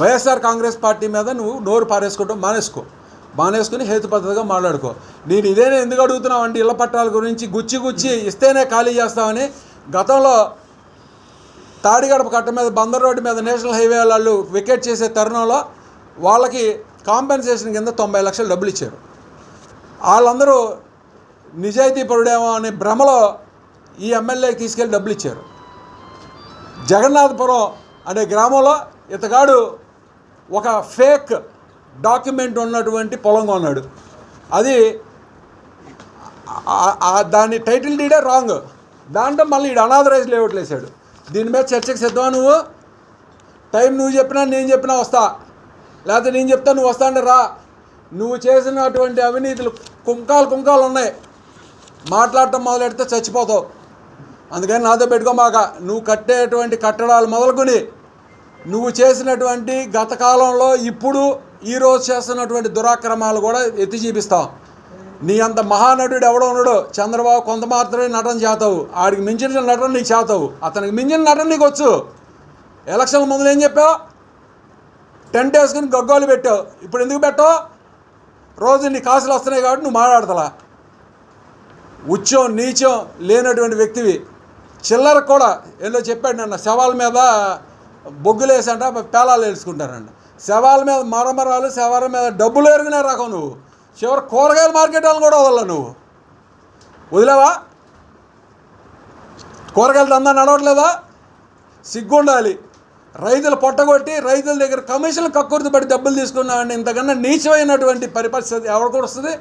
YSR Congress party మీద నువ్వు నోరు పారేసుకోవడం మానేసుకో. మానేసుకుని హేతుపద్ధతిగా మాట్లాడుకో. నేను ఇదేనే ఎందుకు అడుగుతున్నావు అంటే ఇళ్ళ పట్టాల గురించి గుచ్చి గుచ్చి ఇస్తేనే ఖాళీ చేస్తామని గతంలో తాడిగడప కట్ట మీద బందర్ రోడ్డు మీద నేషనల్ హైవే వాళ్ళు వికెట్ చేసే తరుణంలో వాళ్ళకి కాంపెన్సేషన్ కింద తొంభై లక్షలు డబ్బులు ఇచ్చారు. వాళ్ళందరూ నిజాయితీ పరుడేమో అనే భ్రమలో ఈ ఎమ్మెల్యేకి తీసుకెళ్ళి డబ్బులు ఇచ్చారు. జగన్నాథపురం అనే గ్రామంలో ఇతగాడు ఒక ఫేక్ డాక్యుమెంట్ ఉన్నటువంటి పొలం కొన్నాడు అది దాని టైటిల్ డీడే రాంగ్. దాంట్లో మళ్ళీ ఈడు అనాథరైజ్ లేవట్లేసాడు దీని మీద చర్చకు సిద్ధమా నువ్వు? టైం నువ్వు చెప్పినా నేను చెప్పినా వస్తా. లేకపోతే నేను చెప్తా నువ్వు వస్తా అంటే రా. నువ్వు చేసినటువంటి అవినీతులు కుంకాలు కుంకాలు ఉన్నాయి. మాట్లాడటం మొదలెడితే చచ్చిపోతావు. అందుకని నాతో పెట్టుకోమాక నువ్వు కట్టేటువంటి కట్టడాలు మొదలుకొని నువ్వు చేసినటువంటి గత కాలంలో ఇప్పుడు ఈరోజు చేస్తున్నటువంటి దురాక్రమాలు కూడా ఎత్తి చూపిస్తావు నీ అంత మహానటుడు ఎవడో ఉన్నాడో చంద్రబాబు కొంత మాత్రమే నటన చేతావు ఆడికి మించిన నటన నీకు చేతావు అతనికి మించిన నటన నీకు వచ్చు. ఎలక్షన్ ముందు ఏం చెప్పావు? టెంట్ వేసుకుని గగ్గోలు పెట్టావు. ఇప్పుడు ఎందుకు పెట్టావు? రోజు నీ కాసులు వస్తున్నాయి కాబట్టి నువ్వు మాట్లాడతలా. ఉచ్చం నీచం లేనటువంటి వ్యక్తివి. చిల్లర కూడా ఏదో చెప్పాడు నన్న శవాల మీద. బొగ్గులేసంట పేలాలు వేసుకుంటారంట శవాల మీద మరమరాలు శవాల మీద డబ్బులు ఎరుగునే రకం నువ్వు. చివరి కూరగాయల మార్కెట్ కూడా వదల నువ్వు. వదిలేవా? కూరగాయలు దందా నడవట్లేదా? సిగ్గుండాలి. రైతులు పొట్టగొట్టి రైతుల దగ్గర కమిషన్లు కక్కుర్తి పడి డబ్బులు తీసుకున్నామండి ఇంతకన్నా నీచమైనటువంటి పరిపరిస్థితి ఎవరికి కూడా వస్తుంది?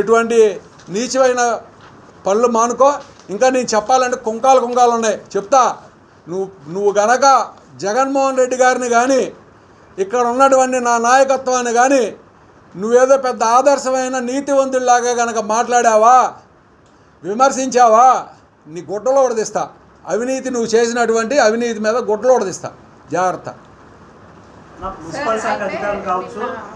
ఇటువంటి నీచమైన పనులు మానుకో. ఇంకా నేను చెప్పాలంటే కుంకాలు కుంకాలు ఉన్నాయి. చెప్తా. నువ్వు నువ్వు గనక జగన్మోహన్ రెడ్డి గారిని కానీ ఇక్కడ ఉన్నటువంటి నా నాయకత్వాన్ని కానీ నువ్వేదో పెద్ద ఆదర్శమైన నీతివంతుడిలాగా గనక మాట్లాడావా? విమర్శించావా? నీ గుడ్డలో ఉడదీస్తా. అవినీతి నువ్వు చేసినటువంటి అవినీతి మీద గుడ్డలో ఉడదీస్తా. జాగ్రత్త. మున్సిపల్ శాఖ అధికారులు కావచ్చు.